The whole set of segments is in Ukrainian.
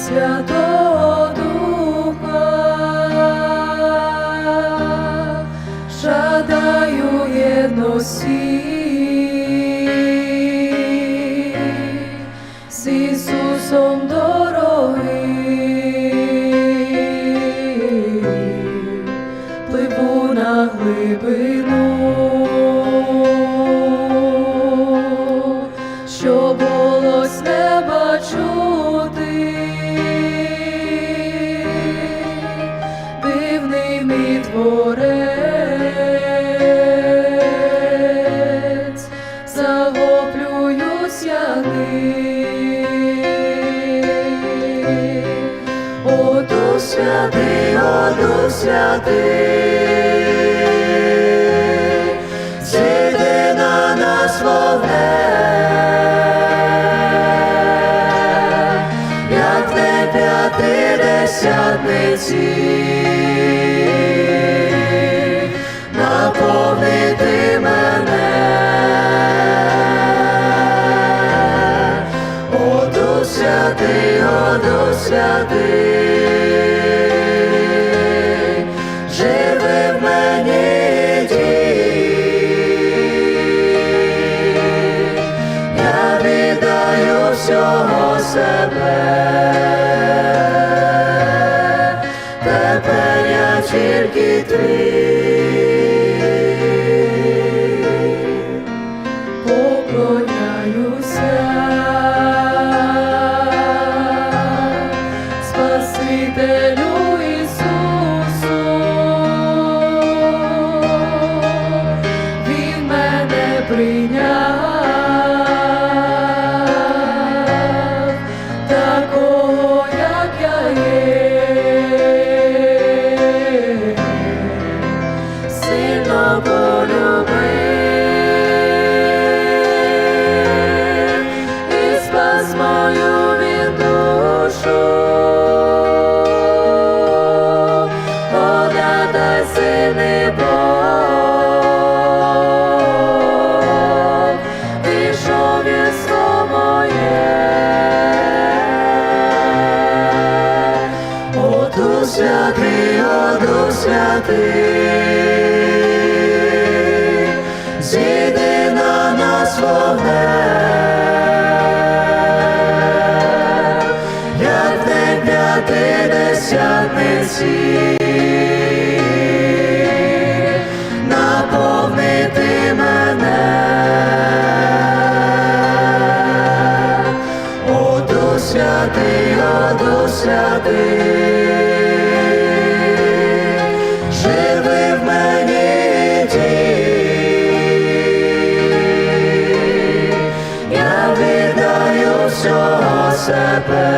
Святого Духа, жадаю єдності. З Ісусом дороги, творець, захоплююсь я ним. О, Дух на нас вогнем, як не святий, живи в мені я віддаю всього себе, тепер тільки твій Сильний Бог, пішов вісло моє. О, Дух святий, о, Дух святий, зійди на нас вогнем, як не п'ятидесятниці, себе,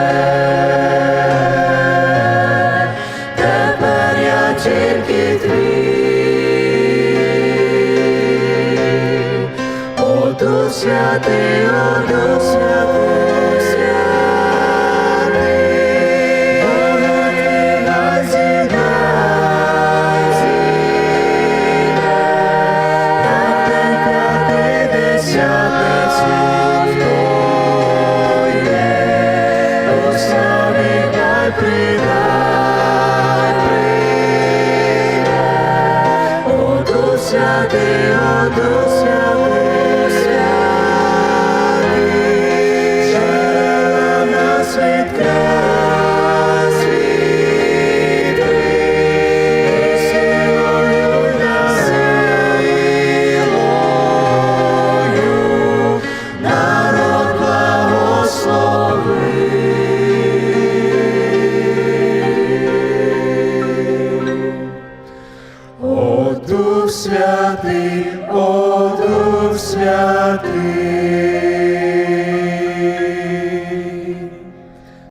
тепер я тільки твій. Оту святий, оту святий, ти одуся. Дух святий, о Дух святий.